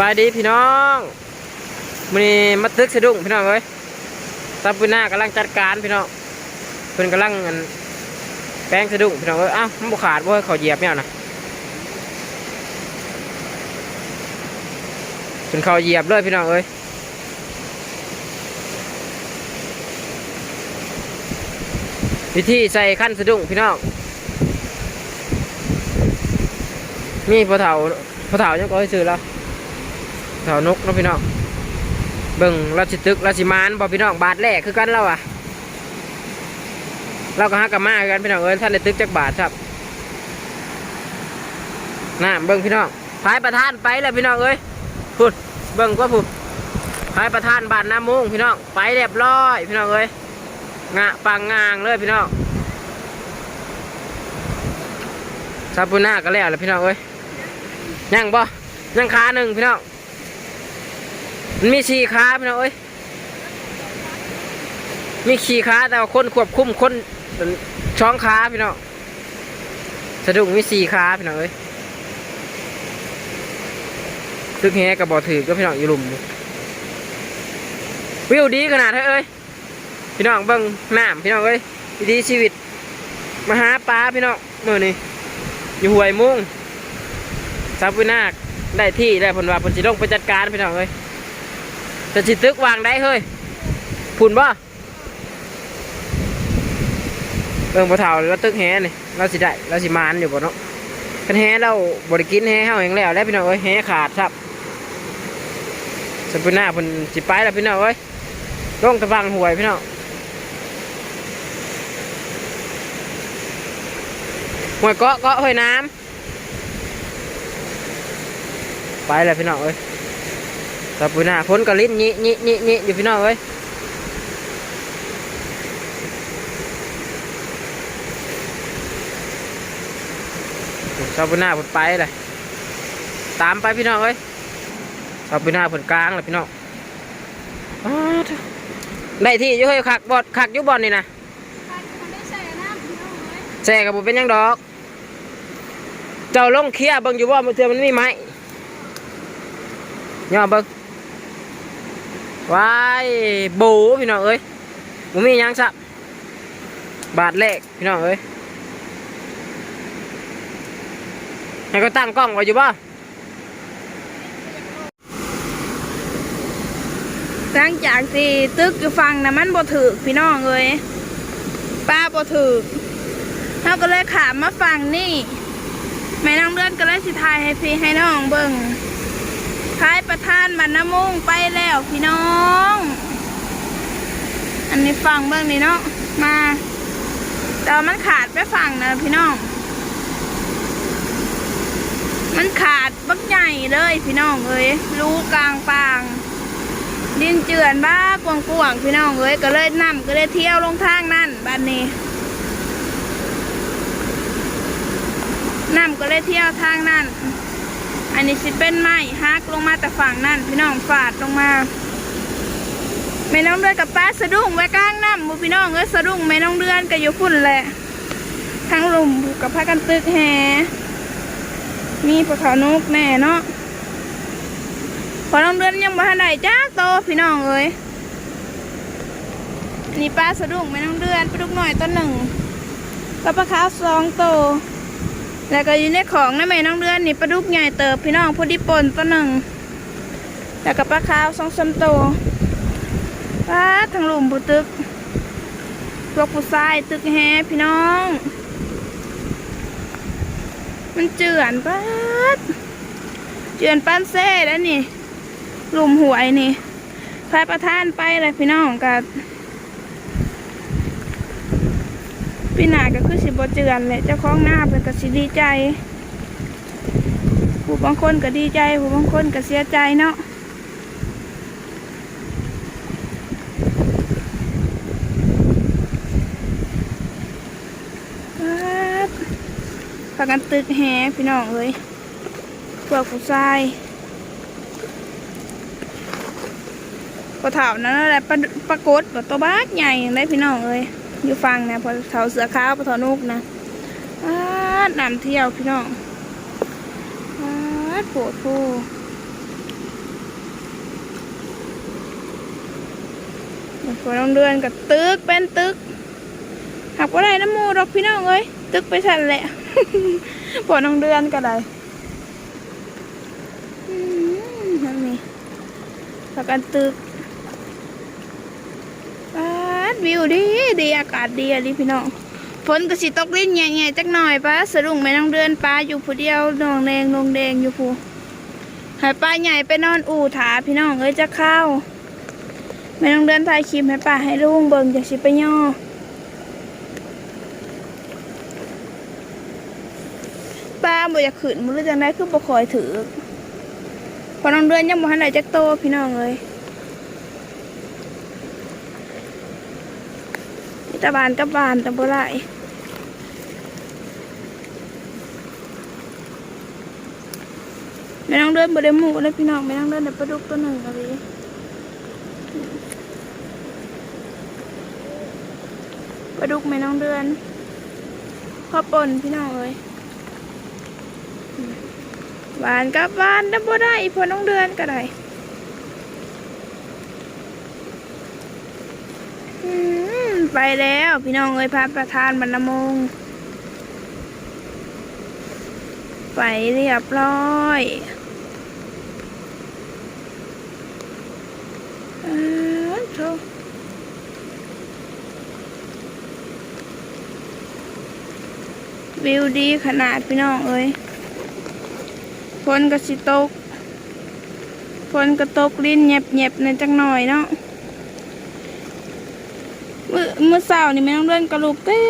บายดีพี่น้องมันนี้มาตึกสะดุ้งพี่น้องเอ้ยซาปูน่ากำลังจัดการพี่น้องเพิ่นกำลังแป้งสะดุ้งพี่น้องเอ้ยอ้าวมันบุขาดบ่เขาเหยียบแมวนะเป็นเขาเหยียบเลยพี่น้องเอ้ยวิธีใส่ขั้นสะดุ้งพี่น้องมีพอเถาพอเถายังก็ให้ซื้อแล้ว เถานกเนาะพี่น้องเบิ่งราชิตึกราชิมานบอพี่น้องบาทแรกคือกันเราอะเราก็ฮักกับมาคือกันพี่น้องเอ้ยท่านได้ตึกจักบาทครับน่าเบิ่งพี่น้องพายประธานไปแล้วพี่น้องเอ้ยพูดเบิ่งก็พูดพายประธานบานน้ำมุงพี่น้องไปเรียบร้อยพี่น้องเอ้ยงะปังงางเลยพี่น้องซาปูน่าก็แล้วแหละพี่น้องเอ้ยยังบ่ยังขาหนึ่งพี่น้อง มันมีสี่ขาพี่น้องเอ้ยมีขี่ขาแต่ว่าคนควบคุมคนช่องขาพี่น้องสะดุ้งมีสี่ขาพี่น้องเอ้ยตึกแฮกับบ่อถือก็พี่น้องอยู่หลุมวิวดีขนาดเฮ้เอ้ยพี่น้องเบิ่งน้ำพี่น้องเอ้ยวิถีชีวิตมาหาปลาพี่น้องมื่อนี้อยู่ห้วยมุ้งซาบุนาคได้ที่ได้ผลว่าผลสิลงไปจัดการพี่น้องเอ้ย จะสิตึกวางได้เฮ้ยพุ่นบ่เบิ่งบ่เท่าแล้วตึกแฮนี่เราสิได้เราสิมานอยู่บ่เนาะกันแฮเราบ่ได้กินแฮเฮาแหงแล้วแล้วพี่น้องเอ้ยแฮขาดครับสปุน่าเพิ่นสิไปแล้วพี่น้องเอ้ยลงตะบังหวยพี่น้องหวยเกาะเกาะเฮ้ยน้ำไปแล้วพี่น้องเอ้ย ตาปุนาพ้นกระลิ้นนี่นี่นี่นี่อยู่พี่น้องเอ้ยซาปุนาผลไปเลยตามไปพี่น้องเอ้ยซาปุนาผลกลางเลยพี่น้องอ้าวเถอะได้ที่อยุ่เฮ้ยขักบอดขักอยุบอลนี่นะแช่กับผมเป็นหยังดอก เจ้าลงเคลียร์เบิ่งอยู่ว่ามันเทือมันมีไหมย่อเบิ่ง ว้ายบูพี่น้องเอ้ยมมียังสับบาทแรกพี่น้องเอ้ยให้ก็ตั้งกล้องไว้อยู่ป่ะหลังจากที่ตึกอยู่ฟังนะมันบ่ถือพี่น้องเลยป้าบ่ถือเขาก็เลยขามมาฟังนี่แม่น้องเดือนก็เลยสิทายให้พี่ให้น้องเบิ่ง ท้ายประธานมันน้ำมุ่งไปแล้วพี่น้อง อันนี้ฟังเบิ่งนี่เนาะมาแต่มันขาดไปฟังนะพี่น้อง มันขาดบักใหญ่เลยพี่น้องเอ้ยรูกลางปาง ดินเจือนบ้ากวางกวางพี่น้องเอ้ยก็เลยนำก็เลยเที่ยวลงทางนั่นบ้านนี้นำก็เลยเที่ยวทางนั่น อันนี้สิดเป็นไม้ฮักลงมาแต่ฝั่งนั่นพี่น้องฝาดลงมาแม่น้องเดือนกับป้าสะดุ้งไว้กลางน้ำมูพี่น้องเอ้ยสะดุ้งแม่น้องเดือนก็อยู่พุ่นแหละทั้งหลุมกับพากันตึกแหมีปลาขาวนกแน่เนาะพอน้องเดือนยังบ่ทันได้จ้าโตพี่น้องเอ้ยนี่ปลาสะดุ้งแม่น้องเดือนปลาดุกหน่อยตัวหนึ่งกับปลาขาวสองโต แล้วก็อยู่ในของนะแม่น้องเดือนนี่ปลาดุกใหญ่เติบพี่น้องพอดีปนตัวหนึ่งแล้วก็ปลาขาวสองสามโตวปลาทางหลุมบุตึกพวกผู้ชายตึกแฮพี่น้อง มันเจือนปัดเจือนปั้นเซ่แล้วนี่หลุมหวยนี่พระประธานไปเลยพี่น้องกับ พี่นาก็คือสิบเจือนเลยเจ้าของหน้าเป็นก็สิดีใจ ผู้บางคนก็ดีใจ ผู้บางคนก็เสียใจเนาะพากันตึกแฮพี่น้องเอ้ยพวกผู้ชายพอเถานั้นแหละปลาปรากฏแบบตัวบ้าใหญ่ได้พี่น้องเลย อยู่ฟังนะพอเสาเสือขาวปะทอนุกนะน้ำเที่ยวพี่น้องปวดผู้ฝน้องเดือนกับตึกเป็นตึกหักว่าไรน้ำมูดอกพี่น้องเอ้ยตึกไปสั่นแหละฝน้องเดือนก็ได้นั่นนี่ประกันตึก วิวดีดีอากาศดีอะดิพี่น้องฝนก็สิตกลิ้นใหญ่ๆจักหน่อยปะสะดุงแม่น้องเดือนปลาอยู่ผู้เดียวนองแดงนองแดงอยู่ผู้หายปลาใหญ่ไปนอนอู่ถาพี่น้องเอ้ยจะเข้าไม่ต้องเดินถ่ายคลิปให้ป่าให้ลุงเบิ่งจากสิไปย่อป้าบ่อยากขืนมือจังได้คือบ่คอยถือพอน้องเดือนยังบ่ทันได้จักโตพี่น้องเอ้ยมีแตาบานกับบานแต่บ่ได้ไม่ต้องเดินบ่ได้หมูเลยพี่น้องไม่ต้องเดินแต่ปลาดุกตัวหนึ่งอะไรปลาดุกแม่น้องเดือนข้าวปนพี่น้องเลยหวานกับหวานดับบ่ได้พอน้องเดือนก็ได้อืม ไปแล้ว พี่น้องเอ้ยพระประธานบรรมงไปเรียบร้อยเออโธ่วิวดีขนาดพี่น้องเอ้ยฝนก็สิตกฝนก็ตกลิ้นเงียบเงียบๆในจังหน่อยเนาะ มือมือเสาร์นี่ไม่ต้องเดินกระลุกเต้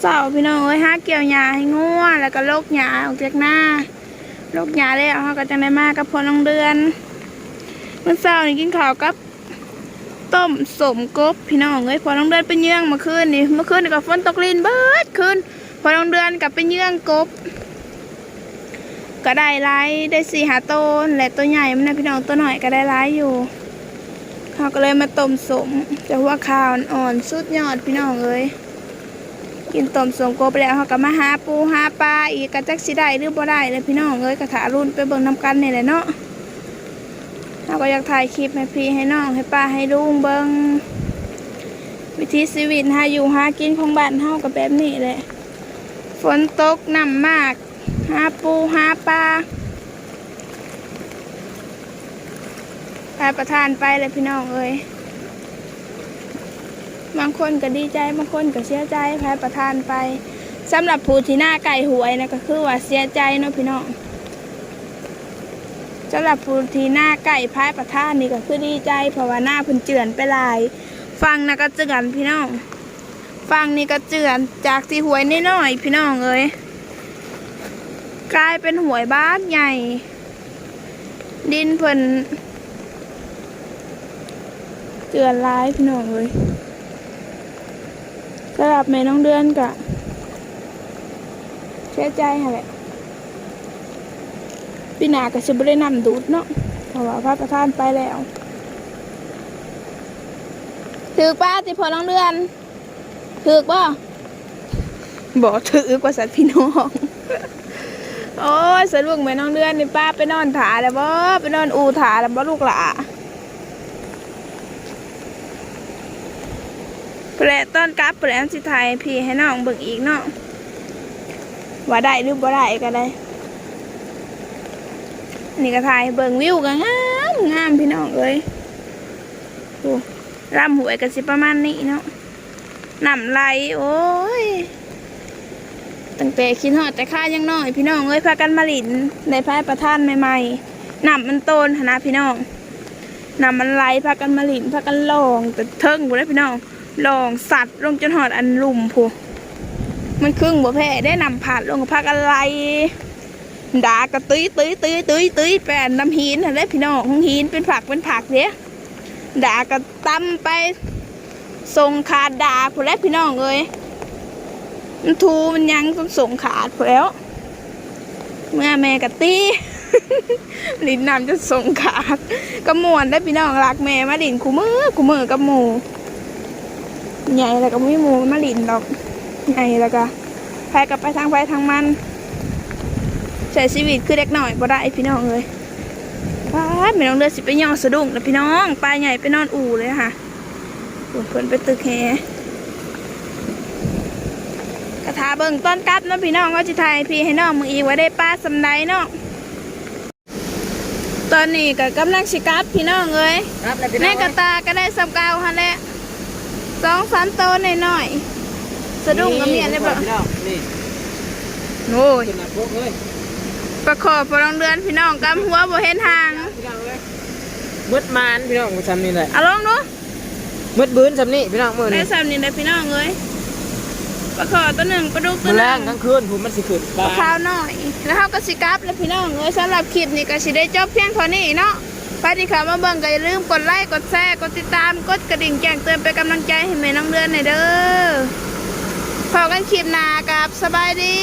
เสาร์พี่น้องเอ้ยหาเกี่ยวหญ้าให้งัวแล้วก็ลกหญ้าออกจากหน้าลกหญ้าแล้วเขาก็จังได้มากกับพอน้องเดือน เมื่อเสาร์นี่กินข้าวกับต้มสมกบพี่น้องเอ้ยพอน้องเดือนไปเยื่องเมื่อคืนนี่เมื่อคืนนี่ก็ฝนตกลินเบิดคืนพอน้องเดือนกลับไปเยื่องกบ ก็ได้ไล่ได้สี่หาต้นและตัวใหญ่มันนะพี่น้องตัวหน่อยก็ได้ไล่อยู่ เขาก็เลยมาต้มสมแต่ว่าข้าวอ่อนสุดยอดพี่น้องเอ้ยกินต้มสมกบแล้วเขาก็มาหาปูหาปลาอีกกระจักสิได้หรือบ่ได้เลยพี่น้องเอ้ยกระถารุ่นไปเบิ่งน้ำกันนี่แหละเนาะเราก็อยากถ่ายคลิปให้พี่ให้น้องให้ป้าให้ลุงเบิงวิธีชีวิตหาอยู่หากินของบ้านเฮากับแบบนี้แหละฝนตกน้ำมากหาปูหาปลา ไปประทานไปเลยพี่น้องเอ้ยบางคนก็ดีใจบางคนก็เสียใจแพ้ประทานไปสำหรับผู้ที่หน้าไก่หวยนะก็คือว่าเสียใจเนาะพี่น้องสำหรับผู้ที่หน้าไก่พายประทานนี่ก็คือดีใจเพราะว่าหน้าเพิ่นเจือนไปลาย ฟังนะก็เจือนพี่น้องฟังนี่ก็เจือนจากที่หวยน้อยๆพี่น้องเอ้ยกลายเป็นหวยบ้านใหญ่ ดินเพิ่น เจือนหลายพี่น้องเอ้ยสำหรับแม่น้องเดือนกะเสียใจหั่นแหละพี่นาก็จะไม่ได้นำดูดเนาะเพราะว่าพระประธานไปแล้วถือป้าติพอน้องเดือนถือป่ะบอกถือกว่าสัตว์พี่น้องโอ้ยสรุปเหมือนน้องเดือนนี่ป้าไปนอนถาแล้วบ่ไปนอนอูถาแล้วบ่ลูกหล่ะ แปลต้นกับแปลสิไทยพี่ให้น้องเบิ่งอีกเนาะว่าได้หรือบ่ได้ก็ได้ นี่ก็ถ่ายเบิ่งวิวกันงามงามพี่น้องเอ้ยโอ้ลำหวยกันสิประมาณนี้เนาะน้ำไหลโอ้ยตั้งแต่คิดฮอดแต่ข้ายังน้อย พี่น้องเอ้ยพากันมาหลินในพายประท่านใหม่ๆน้ำมันโตนนนะพี่น้องน้ำมันไหลพากันมาหลินพากันลองแต่เทิงบ่ได้พี่น้อง ลองสัตว์ลงจนหอดอันลุ่มพูมันครึ่งบ่แพ้ได้นำผัดลงกับพากันไหลด่ากระตุ้ยตุ้ยตุ้ยตุ้ยตุ้ยแปนน้ำหินอะไรพี่น้องของหินเป็นผักเป็นผักเนี้ยด่ากระตั้มไปส่งขาดด่าผู้แล้วพี่น้องเลยมันทูมันยังต้องส่งขาดผู้แล้ว เมื่อแม่กะตีลิ้นน้ำจะส่งขาดกระมวนได้พี่น้องรักแม่มาลินคู่มือคู่มือกับหมู ใหญ่แล้วก็ไม่หมูมาลินดอกใหญ่แล้วก็แพ้กับไปทางไปทางมันใช้ชีวิตคือเด็กหน่อยบ่ได้พี่น้องเลยป้าดไม่น้องเลือดสิไปย่อสะดุ้งนะพี่น้องปลาใหญ่ไปนอนอู่เลยค่ะโอ้พูดเพิ่นไปตึกแฮกระทาเบิ่งต้นกลับเนาะพี่น้องว่าจะถ่ายพี่ให้น้องมึงอีกว่าได้ป้าสำไดเนาะตอนนี้ก็กำลังสิกลับพี่น้องเอ้ยครับแล้วพี่น้แม่องกระตาก็ได้สำเกาฮะแหละ สองสามโตวหน่อยๆสะดุ้งก็เมียนได้ปะพี่น้องนี่โอ้ยขึ้นมาพวกเลยประคอบประลองเดือนพี่น้องกำหัวบ่เห็นทางพี่น้องเลยมืดมานพี่น้องทำนี่แหละเอาลองดูมืดบื้นทำนี่พี่น้องมือได้นี่สามนี่ได้พี่น้องเอ้ยประคอตัวหนึ่งประดุกตัมืวอหแรนึ่งงทั้งคืนผมมันสิขึ้นปลาข้าวหน่อย แล้วเขาก็สิกลับแล้วพี่น้องเอ้ยสำหรับคลิปนี้ก็สิได้จบเพียงเท่านี้เนาะ ไปที่เขามาเบิ่งก็อย่าลืมกดไลค์กดแชร์กดติดตามกดกระดิ่งแจ้งเตือนเป็นกำลังใจให้แม่น้องเดือนหน่อยเด้อพอกันคลิปหน้ากับสบายดี